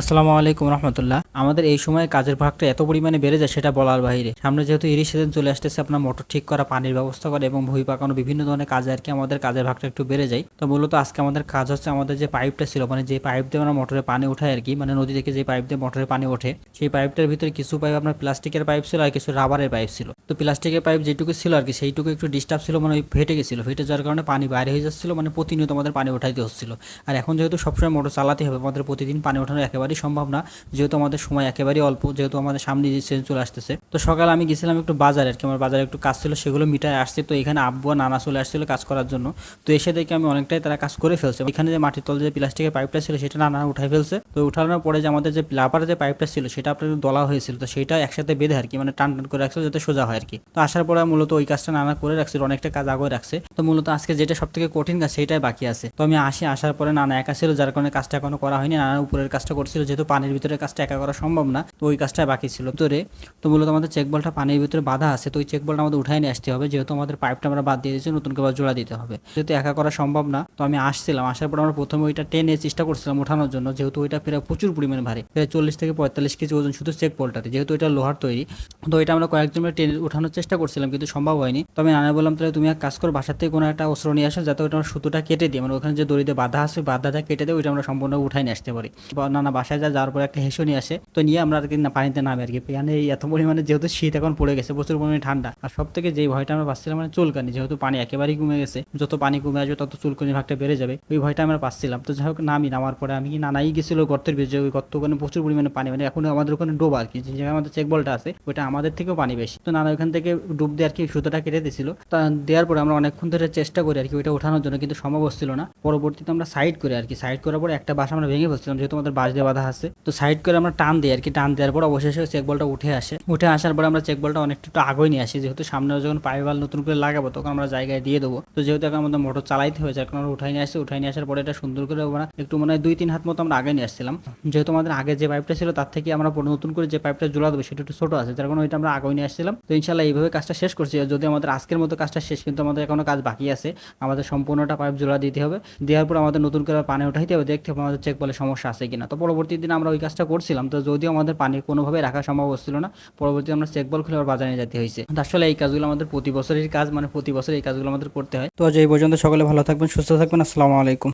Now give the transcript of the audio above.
আসসালামু আলাইকুম রহমতুল্লাহ। আমাদের এই সময় কাজের ভাগটা এত পরিমাণে বেড়ে যায় সেটা বলার বাইরে সামনে যেহেতু ইরি সিজন চলে আসতেছে, আপনার মোটর ঠিক করা, পানির ব্যবস্থা করা এবং ভুঁই পাকানো বিভিন্ন ধরনের কাজে আর কি আমাদের কাজের ভাগটা একটু বেড়ে যায়। তো মূলত আজকে আমাদের কাজ হচ্ছে আমাদের যে পাইপটা ছিল মানে যে পাইপ দিয়ে আমরা মোটরে পানি উঠাই আর কি মানে নদী থেকে যে পাইপ দিয়ে মোটরে পানি ওঠে, সেই পাইপটার ভিতরে কিছু পাইপ আপনার প্লাস্টিকের পাইপ ছিল আর কিছু রাবারের পাইপ ছিল। তো প্লাস্টিকের পাইপ যেটুকু ছিল আর কি, সেইটুকু একটু ডিস্টার্ব ছিল মানে ফেটে গেছিল। ফেটে যাওয়ার কারণে পানি বাইরে হয়ে যাচ্ছিল মানে প্রতিনিয়ত আমাদের পানি উঠাইতে হচ্ছিল। আর এখন যেহেতু সবসময় মোটর চালাতে হবে, আমাদের প্রতিদিন পানি ওঠানো একেবারেই সম্ভব না, যেহেতু আমাদের সময় একেবারেই অল্প, যেহেতু আমাদের সামনে যে season চলে আসতেছে। তো সকালে আমি গেছিলাম একটু বাজারে আর কি, আমার বাজারে একটু কাজ ছিল, সেগুলো মিটায় আসছে। তো এখানে আব্বু নানা চলে আসছিল কাজ করার জন্য। তো এসে দেখে আমি অনেকটাই তারা কাজ করে ফেলছে। এখানে যে মাটির তল যে প্লাস্টিকের পাইপটা ছিল, সেটা নানা উঠাই ফেলছে। তো উঠানোর পরে যে আমাদের যে লাপার যে পাইপটা ছিল, সেটা আপনার দলা হয়েছিল। তো সেটা একসাথে বেঁধে আর কি মানে টান টান করে রাখছিল যাতে সোজা হয় আর কি। তো আসার পরে মূলত ওই কাজটা নানা করে রাখছিল, অনেকটা কাজ আগে রাখছে। তো মূলত আজকে যেটা সব থেকে কঠিন কাজ, সেটাই বাকি আছে। তো আমি আসি, আসার পরে নানা একা ছিল, যার কারণে কাজটা এখনও করা হয়নি। নানা উপরের কাজটা করছিল যেহেতু পানির ভিতরে কাজটা একা করা সম্ভব না, তো ওই কাজটা বাকি ছিল। তো রে তো মূলত আমাদের চেক বলটা পানির ভিতরে বাধা আছে, তো ওই চেক বলটা আমাদের উঠাই নিয়ে আসতে হবে, যেহেতু আমাদের পাইপটা আমরা বাদ দিয়ে দিয়েছি, নতুন করে জোড়া দিতে হবে। যেহেতু একা করা সম্ভব না, তো আমি আসছিলাম, আসার পর আমরা প্রথমে ওইটা টেনে চেষ্টা করছিলাম ওঠানোর জন্য, যেহেতু ওইটা প্রায় প্রচুর পরিমাণে ভারী, প্রায় চল্লিশ থেকে পঁয়তাল্লিশ কেজি ওজন শুধু চেক বলটাতে যেহেতু এটা লোহার তৈরি, তো এটা আমরা কয়েকজন টেনে ওঠানোর চেষ্টা করছিলাম, কিন্তু সম্ভব হয়নি। তো আমি নানা বললাম, তাহলে তুমি এক কাজ করো, বাসার থেকে কোনো একটা অস্ত্র নিয়ে আসো, যাতে আমরা সুতোটা কেটে দিই মানে ওখানে যে দড়িতে বাধা আছে, বাধাটা কেটে দিয়ে, ওইটা আমরা সম্পূর্ণ উঠাই নিয়ে আসতে পারি। বা নানা বাসায় যা যাওয়ার পরে একটা হেসো নিয়ে আসে, তো নিয়ে আমরা আর কি না পানিতে নামে আর কি। মানে এত পরিমাণে যেহেতু শীত এখন পড়ে গেছে, প্রচুর পরিমাণে ঠান্ডা। আর সব থেকে যে ভয়টা আমরা পাচ্ছিলাম মানে চুলকানি, যেহেতু পানি একেবারেই কমে গেছে, যত পানি কমে আসবে তত চুলকানি ভাগটা বেড়ে যাবে, ওই ভয়টা আমরা পাচ্ছিলাম। তো যাই হোক, নামি, নামার পরে আমি কি নানাই গেছিল গর্তের ভিতরে, ওই গর্ত ওখানে প্রচুর পরিমাণে পানি মানে এখন আমাদের ওখানে ডোব আর কি, যে আমাদের চেক বলটা আছে, ওইটা আমাদের থেকেও পানি বেশি। তো নানা ওখান থেকে ডুব দিয়ে আর কি সুতোটা কেটে দিয়েছিল। তা দেওয়ার পরে আমরা অনেকক্ষণ ধরে চেষ্টা করি আর কি ওইটা ওঠানোর জন্য, কিন্তু সম্ভব হচ্ছিল না। পরবর্তীতে আমরা সাইড করে আর কি সাইড করার পরে একটা বাস আমরা ভেঙে ফেলছিলাম, যেহেতু আমাদের বাস বাধা আছে। তো সাইড করে আমরা টান দিই আর কি, টান দেওয়ার পর অবশেষে চেক বলটা উঠে আসে। উঠে আসার পরে আমরা চেক বলটা অনেকটা একটু আগে নিয়ে আসি, যেহেতু সামনে যখন পাইবাল নতুন করে লাগাবো তখন আমরা জায়গায় দিয়ে দেবো। তো যেহেতু এখন আমাদের মোটর চালাইতে হয়েছে, এখন আমরা উঠাই নিয়ে আসছি উঠাই নিয়ে আসার পরে এটা সুন্দর করে আমরা একটু মানে দুই তিন হাত মতো আমরা আগে নিয়ে আসছিলাম। যেহেতু আমাদের আগে যে পাইপটা ছিল তার থেকে আমরা নতুন করে যে পাইপটা জোড়া দেবো সেটা একটু ছোট আছে, যার কারণে ওইটা আমরা আগে নিয়ে আসছিলাম। তো ইনশাল্লাহ এইভাবে কাজটা শেষ করছি। যদি আমাদের আজকের মতো কাজটা শেষ, কিন্তু আমাদের এখনও কাজ বাকি আছে, আমাদের সম্পূর্ণটা পাইপ জোড়া দিতে হবে। দেওয়ার পর আমাদের নতুন করে পানি উঠাইতে হবে, দেখতে হবে আমাদের চেক বলে সমস্যা আছে কিনা। তো পরবর্তী দিন আমরা ওই কাজটা করছিলাম, তো যদিও আমাদের পানি কোনোভাবে রাখা সম্ভব হচ্ছিল না, পরবর্তী আমরা চেক বল খুলে আবার বাজারে যেতে হয়েছে। আসলে এই কাজগুলো আমাদের প্রতি বছরের কাজ মানে প্রতি বছর এই কাজগুলো আমাদের করতে হয়। তো আজ এই পর্যন্ত, সকলে ভালো থাকবেন, সুস্থ থাকবেন, আসসালামু আলাইকুম।